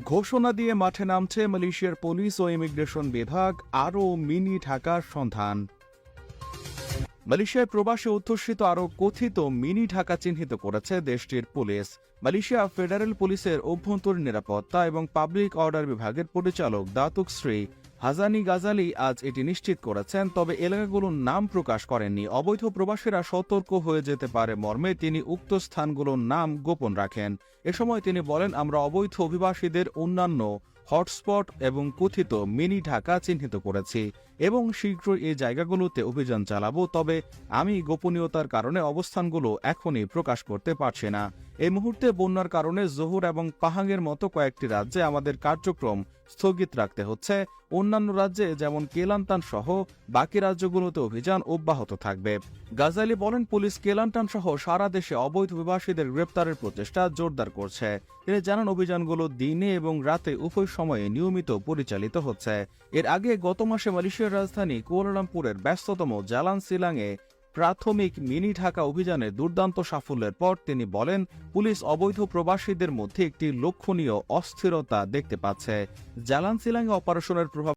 ঘোষণা দিয়ে মাঠে নামছে মালয়েশিয়ার পুলিশ ও ইমিগ্রেশন বিভাগ আরও মিনি ঢাকার সন্ধান। মালয়েশিয়ায় প্রবাসে অধ্যুষিত আরও কথিত মিনি ঢাকা চিহ্নিত করেছে দেশটির পুলিশ। মালয়েশিয়া ফেডারেল পুলিশের অভ্যন্তরীণ নিরাপত্তা এবং পাবলিক অর্ডার বিভাগের পরিচালক দাতুক শ্রী হাজানি গাজালি আজ এটি নিশ্চিত করেছেন, তবে এলাকাগুলোর নাম প্রকাশ করেননি। অবৈধ প্রবাসীরা সতর্ক হয়ে যেতে পারে মর্মে তিনি উক্ত স্থানগুলোর নাম গোপন রাখেন। এ সময় তিনি বলেন, আমরা অবৈধ অভিবাসীদের অন্যান্য হটস্পট এবং কথিত মিনি ঢাকা চিহ্নিত করেছি এবং শীঘ্রই এই জায়গাগুলোতে অভিযান চালাবো, তবে আমি গোপনীয়তার কারণে অবস্থানগুলো এখনই প্রকাশ করতে পারছি না। এই মুহূর্তে বন্যার কারণে জোহর এবং পাহাঙের মতো কয়েকটি রাজ্যে আমাদের কার্যক্রম স্থগিত রাখতে হচ্ছে। অন্যান্য রাজ্যে যেমন কেলান্তান সহ বাকি রাজ্যগুলোতে অভিযান অব্যাহত থাকবে। গাজালি বলেন, পুলিশ কেলান্তান সহ সারা দেশে অবৈধ অভিবাসীদের গ্রেপ্তারের প্রচেষ্টা জোরদার করছে। তিনি জানান, অভিযানগুলো দিনে এবং রাতে উভয় সময়ে নিয়মিত পরিচালিত হচ্ছে। এর আগে গত মাসে মালয়েশিয়ার রাজধানী কুয়ালালামপুরের ব্যস্ততম জালান সিলাংয়ে প্রাথমিক মিনি ঢাকা অভিযানে দুর্দান্ত সাফল্যের পর তিনি বলেন, পুলিশ অবৈধ প্রবাসীদের মধ্যে একটি লক্ষণীয় অস্থিরতা দেখতে পাচ্ছে। জালান সিলাং অপারেশনের প্রভাব